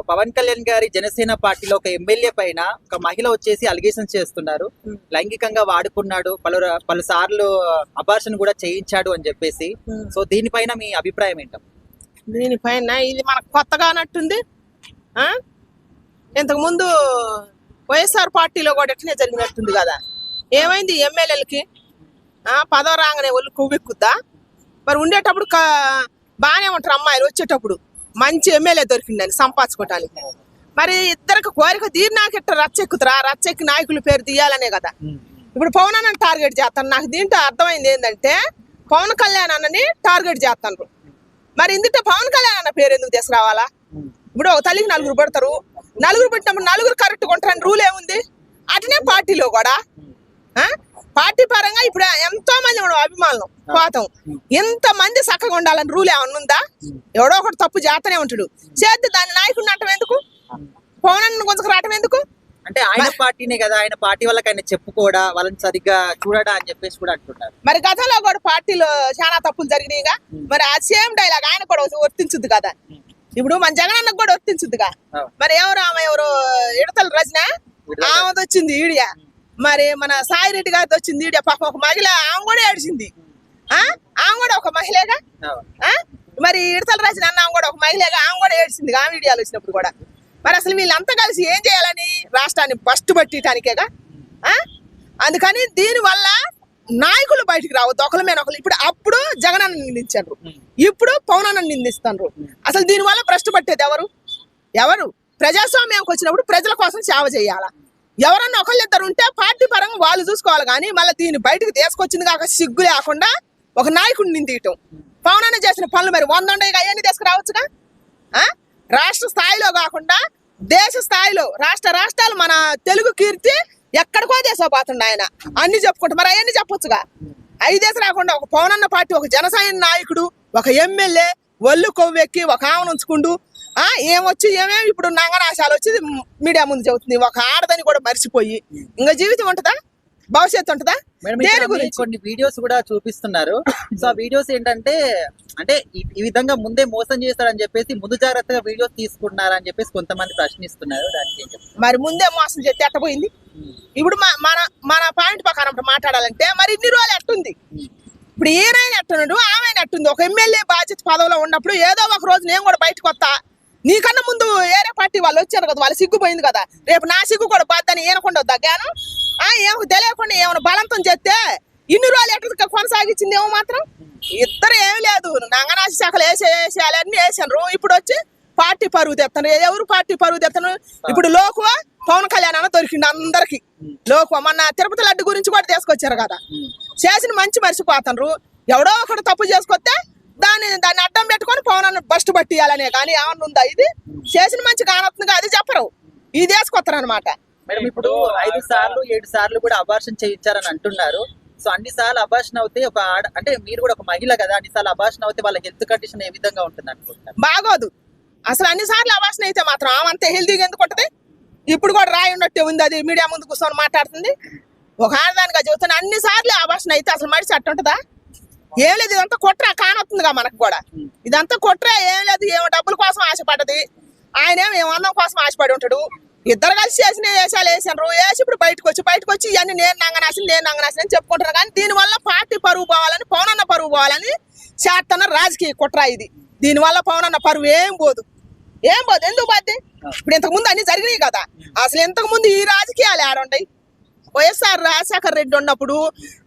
పవన్ కళ్యాణ్ గారి జనసేన పార్టీలో ఒక ఎమ్మెల్యే పైన ఒక మహిళ వచ్చేసి అలిగేషన్స్ చేస్తున్నారు. Hmm. లైంగికంగా వాడుకున్నాడు. పలు పలు సార్లు అబార్షన్ కూడా చేయించాడు అని చెప్పేసి. సో దీనిపైన మీ అభిప్రాయం ఏంటమ్మా దీనిపైన ఇది మనకు కొత్తగా అన్నట్టుంది. ఆ? ఇంతకు ముందు వైఎస్ఆర్ పార్టీలో కూడా ఎట్లనే జరిగినట్టుంది కదా. ఏమైంది ఎమ్మెల్యేలకి? పదవి రాగానే ఒళ్ళు కొవ్వెక్కుద్దా? మరి ఉండేటప్పుడు బాగానే ఉంటారు అమ్మాయిలు వచ్చేటప్పుడు. మంచి ఎమ్మెల్యే దొరికిందని సంపాదించుకోవటానికి. మరి ఇద్దరికి కోరిక తీరినాక ఇట్ట రచ్చెక్కుతురా? రచ్చెక్కి నాయకుల పేరు తీయాలనే కదా. ఇప్పుడు పవన్ అన్నని టార్గెట్ చేస్తాను. నాకు దీంట్లో అర్థమైంది ఏంటంటే పవన్ కళ్యాణ్ అన్నని టార్గెట్ చేస్తాను. మరి ఇందులో పవన్ కళ్యాణ్ అన్న పేరు ఎందుకు తీసుకురావాలా? ఇప్పుడు ఒక తల్లికి నలుగురు పడతారు. నలుగురు పెట్టినప్పుడు నలుగురు కరెక్ట్ కొంటారని రూల్ ఏముంది? అటనే పార్టీలో కూడా? పార్టీ పరంగా ఇప్పుడు ఎంతో మంది మనం అభిమానులు పోతాం ఎంత మంది చక్కగా ఉండాలని రూల్ ఏమన్నా ఉందా? ఎవడో ఒకటి తప్పు చేస్తూనే ఉంటాడు. చేద్ది దాని నాయకుడిని అంటాం ఎందుకు? పవన్ కొంచెం రావటం ఎందుకు? అంటే ఆయన పార్టీనే కదా ఆయన పార్టీ వాళ్ళకి ఆయన చెప్పుకోడా వాళ్ళని సరిగ్గా చూడడా అని చెప్పేసి కూడా అంటున్నారు మరి గతంలో కూడా పార్టీలో చాలా తప్పులు జరిగినాయిగా. మరి ఆ సేమ్ డైలాగ్ ఆయన కూడా వర్తించుద్ది కదా. ఇప్పుడు మన జగన్ అన్నకు కూడా వర్తించుద్దిగా. మరి ఎవరు ఆమె ఎవరు? ఇడతల రచన ఆమెది వచ్చింది ఈడియా. మరి మన సాయి రెడ్డి గారితో వచ్చింది పాప ఒక మహిళ ఆమె కూడా ఏడిచింది. ఆమె కూడా ఒక మహిళగా? మరి ఇడతల రాసిన అన్న ఆమె కూడా ఒక మహిళగా ఆమె కూడా ఏడిచింది ఆమె వీడియోలు వచ్చినప్పుడు కూడా. మరి అసలు వీళ్ళంతా కలిసి ఏం చేయాలని రాష్ట్రాన్ని బస్టు పట్టిటానికేగా? అందుకని దీనివల్ల నాయకులు బయటికి రావద్దు ఒకరి మీద ఒకరు ఇప్పుడు అప్పుడు జగనన్న నిందించారు ఇప్పుడు పవనన్న నిందిస్తారు అసలు దీనివల్ల భ్రష్టు పట్టేది ఎవరు? ఎవరు? ప్రజాస్వామ్యంకి వచ్చినప్పుడు ప్రజల కోసం సేవ చేయాలా? ఎవరన్నా ఒకళ్ళిద్దరు ఉంటే పార్టీ పరంగా వాళ్ళు చూసుకోవాలి కానీ మళ్ళీ దీన్ని బయటకు తీసుకొచ్చింది కాక సిగ్గు లేకుండా ఒక నాయకుడిని నిందియటం పవనన్న చేసిన పనులు మరి వంద ఉండయి అవన్నీ తీసుకురావచ్చుగా? రాష్ట్ర స్థాయిలో కాకుండా దేశ స్థాయిలో రాష్ట్ర రాష్ట్రాలు మన తెలుగు కీర్తి ఎక్కడికో దేశపోతుండ ఆయన. అన్ని చెప్పుకుంటా. మరి అవన్నీ చెప్పొచ్చుగా? ఐదేసి రాకుండా ఒక పవనన్న పార్టీ ఒక జనసేన నాయకుడు ఒక ఎమ్మెల్యే ఒళ్ళు కొవ్వెక్కి ఒక ఆమెను ఉంచుకుంటూ ఏమొచ్చి ఏమేమి ఇప్పుడు నంగనాశాలు వచ్చి మీడియా ముందు చెబుతుంది. ఒక ఆడదని కూడా మర్చిపోయి ఇంకా జీవితం ఉంటుందా? భవిష్యత్తు ఉంటుందా? కొన్ని వీడియోస్ కూడా చూపిస్తున్నారు. సో ఆ వీడియోస్ ఏంటంటే అంటే ఈ- విధంగా ముందే మోసం చేస్తారని చెప్పేసి ముందు జాగ్రత్తగా వీడియోస్ తీసుకుంటున్నారని చెప్పేసి కొంతమంది ప్రశ్నిస్తున్నారు. దానికి మరి ముందే మోసం చేస్తే ఎట్టపోయింది ఇప్పుడు మా- మన మన పాయింట్ ప్రకారం మాట్లాడాలంటే మరి ఇన్ని రోజులు ఎట్టుంది? ఇప్పుడు ఈయన ఎట్టున్నాడు ఆమె ఎట్టుంది? ఒక ఎమ్మెల్యే బాధ్యత పదవిలో ఉన్నప్పుడు ఏదో ఒక రోజు నేను కూడా బయటకు వస్తా. నీకన్నా ముందు వేరే పార్టీ వాళ్ళు వచ్చారు కదా వాళ్ళు సిగ్గుపోయింది కదా. రేపు నా సిగ్గు కూడా బాధ్యని ఈనకుండా వద్దా ఆ ఏమో తెలియకుండా ఏమైనా బలంతం చేస్తే ఇన్ని రోజులు ఎట్లా కొనసాగించింది ఏమో మాత్రం? ఇద్దరు ఏమి లేదు. నంగనాశి శాఖలు వేసే వేసేయాలి అన్ని వేసాను ఇప్పుడు వచ్చి పార్టీ పరువు తెస్తాను ఎవరు పార్టీ పరువు తెస్తాను ఇప్పుడు లోకువ పవన్ కళ్యాణ్ అన్న దొరికింది అందరికి. లోకువ మొన్న తిరుపతి లడ్డు గురించి కూడా తీసుకొచ్చారు కదా. చేసిన మంచి మర్చిపోతాను ఎవడో ఒకడు తప్పు చేసుకొస్తే దాన్ని దాన్ని అన్న బస్ట్ పట్టియాలనే కానీ ఏమన్నా ఉందా ఇది? చేసిన మంచి కానొస్తుంది అది చెప్పరు. ఇది వేసుకొస్తారు అనమాట మేడం ఇప్పుడు ఐదు సార్లు ఏడు సార్లు కూడా అబార్షన్ చేయించారని అంటున్నారు. సో అన్ని సార్లు అబార్షన్ అవుతే ఒక ఆడ అంటే మీరు కూడా ఒక మహిళ కదా అన్ని సార్లు అబార్షన్ అవుతే వాళ్ళ హెల్త్ కండిషన్ ఏ విధంగా ఉంటుంది అనుకుంటున్నారు? బాగోదు. అసలు అన్ని సార్లు అవాసన అయితే మాత్రం అంతే హెల్తీగా ఎందుకు ఉంటుంది? ఇప్పుడు కూడా రాయి ఉన్నట్టే ఉంది అది మీడియా ముందు కూర్చొని మాట్లాడుతుంది. ఒక ఆడదానిగా చెబుతున్నా అన్ని సార్లు అవాసన అయితే అసలు మడిచి అట్టు ఉంటుందా? ఏం లేదు ఇదంతా కుట్ర కానొస్తుందిగా మనకు కూడా. ఇదంతా కుట్ర ఏం లేదు ఏమో డబ్బుల కోసం ఆశపడ్డది. ఆయన ఏమో అందం కోసం ఆశపడి ఉంటాడు. ఇద్దరు కలిసి చేసిన వేషాలు వేసారు వేసి ఇప్పుడు బయటకు వచ్చి బయటకు వచ్చి ఇవన్నీ నేను నంగనాసి నేను నంగనాసి అని చెప్పుకుంటారు కానీ దీనివల్ల పార్టీ పరువు పోవాలని పవనన్న పరువు పోవాలని చేస్తున్న రాజకీయ కుట్ర ఇది. దీనివల్ల పవనన్న పరువు ఏం పోదు. ఏం పోదు ఎందుకు పోద్ది? ఇప్పుడు ఇంతకు ముందు అన్ని జరిగినాయి కదా. అసలు ఇంతకు ముందు ఈ రాజకీయాలు ఆడుంటాయి వైఎస్ఆర్ రాజశేఖర రెడ్డి ఉన్నప్పుడు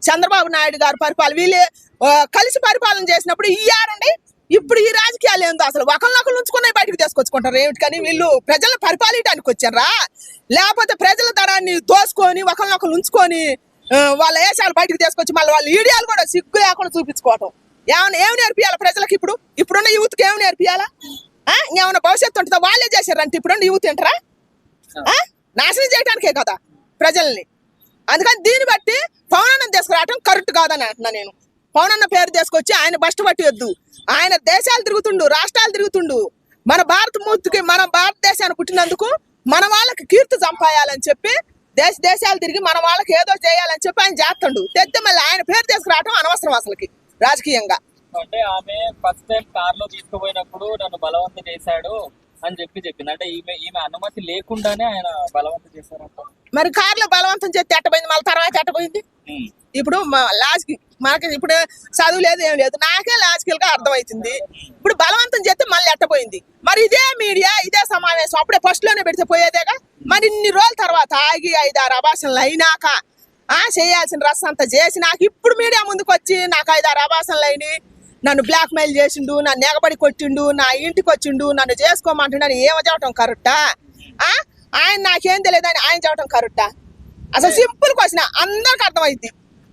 చంద్రబాబు నాయుడు గారు పరిపాలన వీళ్ళే కలిసి పరిపాలన చేసినప్పుడు ఈ ఆడుండే ఇప్పుడు ఈ రాజకీయాలు ఏందో అసలు ఒకళ్ళొకళ్ళు ఉంచుకునే బయటకు తీసుకొచ్చుకుంటారు. ఏమిటి కానీ వీళ్ళు ప్రజలను పరిపాలించడానికి వచ్చారా? లేకపోతే ప్రజల ధనాన్ని దోసుకొని ఒకళ్ళొకళ్ళు ఉంచుకొని వాళ్ళ వేషాలు బయటకు తీసుకొచ్చి మళ్ళీ వాళ్ళ ఈడియాలు కూడా సిగ్గు లేకుండా చూపించుకోవటం. ఏమైనా ఏమి నేర్పియాలి ప్రజలకు ఇప్పుడు? ఇప్పుడున్న యూత్కి ఏమి నేర్పియాలా? ఏమైనా భవిష్యత్తు ఉంటుందా? వాళ్ళే చేశారంటే ఇప్పుడున్న యూత్ ఏంటరా? ఆ? నాశనం చేయడానికే కదా ప్రజల్ని. అందుకని దీన్ని బట్టి పవనన్న తీసుకురావటం కరెక్ట్ కాదని అంటున్నా నేను. పవనన్న పేరు తీసుకొచ్చి ఆయన బస్ట్ పట్టియొద్దు. ఆయన దేశాలు తిరుగుతుండు రాష్ట్రాలు తిరుగుతుండు. మన భారత మూర్తికి మన భారతదేశాన్ని పుట్టినందుకు మన వాళ్ళకి కీర్తి సంపాయాలని చెప్పి దేశ దేశాలు తిరిగి మన వాళ్ళకి ఏదో చేయాలని చెప్పి ఆయన చేస్తుండు. తెస్తే మళ్ళీ ఆయన పేరు తీసుకురావటం అనవసరం అసలుకి రాజకీయంగా. అంటే ఆమె ఫస్ట్ టైం కార్లో తీసుకుపోయినప్పుడు నన్ను బలవంతం చేశాడు. అని చెప్పి చెప్పింది. అంటే ఈమె ఈమె అనుమతి లేకుండానే ఆయన బలవంతం చేశారంట. మరి కార్లో బలవంతం చేస్తే ఎట్టపోయింది మళ్ళీ తర్వాత ఎట్టపోయింది. ఇప్పుడు లాస్ట్ మనకి ఇప్పుడు చదువు లేదు ఏం లేదు. నాకే లాజికల్గా అర్థమవుతుంది. ఇప్పుడు బలవంతం చేస్తే మళ్ళీ ఎట్టపోయింది మరి ఇదే మీడియా ఇదే సమావేశం. అప్పుడే ఫస్ట్లోనే పెడితే పోయేదేగా? మరి ఇన్ని రోజుల తర్వాత ఆగి ఐదు ఆరు అభాషణలు అయినాక ఆ చేయాల్సిన రసం అంతా చేసి నాకు ఇప్పుడు మీడియా ముందుకు వచ్చి నాకు ఐదు ఆరు అభాషణలు అయినాయి. నన్ను బ్లాక్ మెయిల్ చేసిండు నన్ను ఎగబడి కొట్టిండు నా ఇంటికి వచ్చిండు నన్ను చేసుకోమంటున్నాను ఏమో చెప్పటం కరెక్టా? ఆ? ఆయన నాకేం తెలియదు అని ఆయన చెప్పటం కరెక్టా? అసలు సింపుల్ క్వశ్చన్ అందరికి అర్థమైంది